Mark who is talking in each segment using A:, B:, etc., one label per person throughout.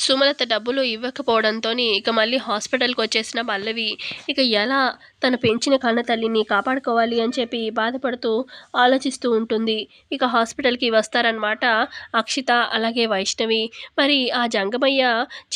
A: సుమలత డబ్బులు ఇవ్వకపోవడంతో ఇక మళ్ళీ హాస్పిటల్కి వచ్చేసిన పల్లవి ఇక ఎలా తన పెంచిన కన్న తల్లిని కాపాడుకోవాలి అని చెప్పి బాధపడుతూ ఆలోచిస్తూ ఉంటుంది. ఇక హాస్పిటల్కి వస్తారనమాట అక్షిత అలాగే వైష్ణవి. మరి ఆ జంగమయ్య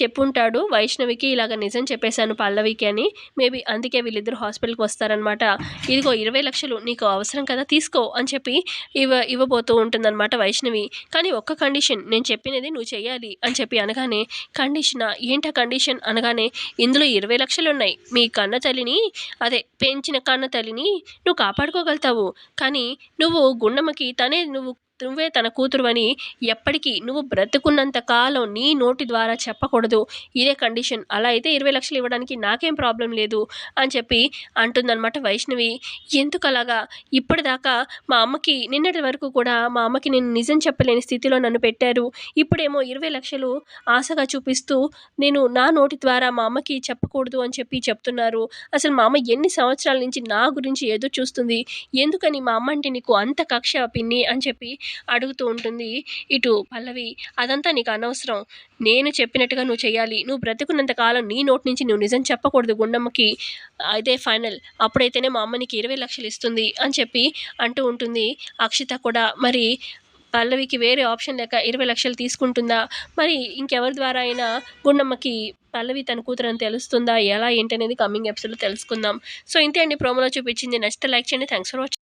A: చెప్పుంటాడు వైష్ణవికి ఇలాగ నిజం చెప్పేశాను పల్లవికి అని. మేబీ అందుకే వీళ్ళిద్దరు హాస్పిటల్కి వస్తారనమాట ఇదిగో ఇరవై లక్షలు నీకు అవసరం కదా తీసుకో అని చెప్పి ఇవ్వ ఇవ్వబోతూ ఉంటుందన్నమాట వైష్ణవి. కానీ ఒక్క కండిషన్ నేను చెప్పినది నువ్వు చేయాలి అని చెప్పి అనగానే కండిషనా ఏంటా కండిషన్? అనగానే ఇందులో ఇరవై లక్షలు ఉన్నాయి మీ కన్న తల్లిని అదే పెంచిన కన్న తల్లిని నువ్వు కాపాడుకోగలుగుతావు. కానీ నువ్వు గుండమ్మకి తనే నువ్వు నువ్వే తన కూతురు అని ఎప్పటికీ నువ్వు బ్రతుకున్నంత కాలం నీ నోటి ద్వారా చెప్పకూడదు. ఇదే కండిషన్. అలా అయితే ఇరవై లక్షలు ఇవ్వడానికి నాకేం ప్రాబ్లం లేదు అని చెప్పి అంటుందన్నమాట వైష్ణవి. ఎందుకు అలాగా ఇప్పటిదాకా మా అమ్మకి నిన్నటి వరకు కూడా మా అమ్మకి నేను నిజం చెప్పలేని స్థితిలో నన్ను పెట్టారు. ఇప్పుడేమో ఇరవై లక్షలు ఆశగా చూపిస్తూ నేను నా నోటి ద్వారా మా అమ్మకి చెప్పకూడదు అని చెప్పి చెప్తున్నారు. అసలు మా అమ్మ ఎన్ని సంవత్సరాల నుంచి నా గురించి ఎదురు చూస్తుంది? ఎందుకని మా అమ్మ అంటే నీకు అంత కక్ష పిన్ని అని చెప్పి అడుగుతూ ఉంటుంది. ఇటు పల్లవి అదంతా నీకు అనవసరం. నేను చెప్పినట్టుగా నువ్వు చేయాలి నువ్వు బ్రతుకున్నంత కాలం నీ నోటి నుంచి నువ్వు నిజం చెప్పకూడదు గుండమ్మకి. అదే ఫైనల్ అప్పుడైతేనే మా అమ్మ నీకు ఇరవై లక్షలు ఇస్తుంది అని చెప్పి అంటూ ఉంటుంది. అక్షిత కూడా మరి పల్లవికి వేరే ఆప్షన్ లేక ఇరవై లక్షలు తీసుకుంటుందా? మరి ఇంకెవరి ద్వారా అయినా గుండమ్మకి పల్లవి తన కూతురని తెలుస్తుందా? ఎలా ఏంటి అనేది కమింగ్ ఎపిసోడ్లో తెలుసుకుందాం. సో ఇంతే అండి. ప్రోమోలో చూపించింది నచ్చితే లైక్ చేయండి. Thanks for watching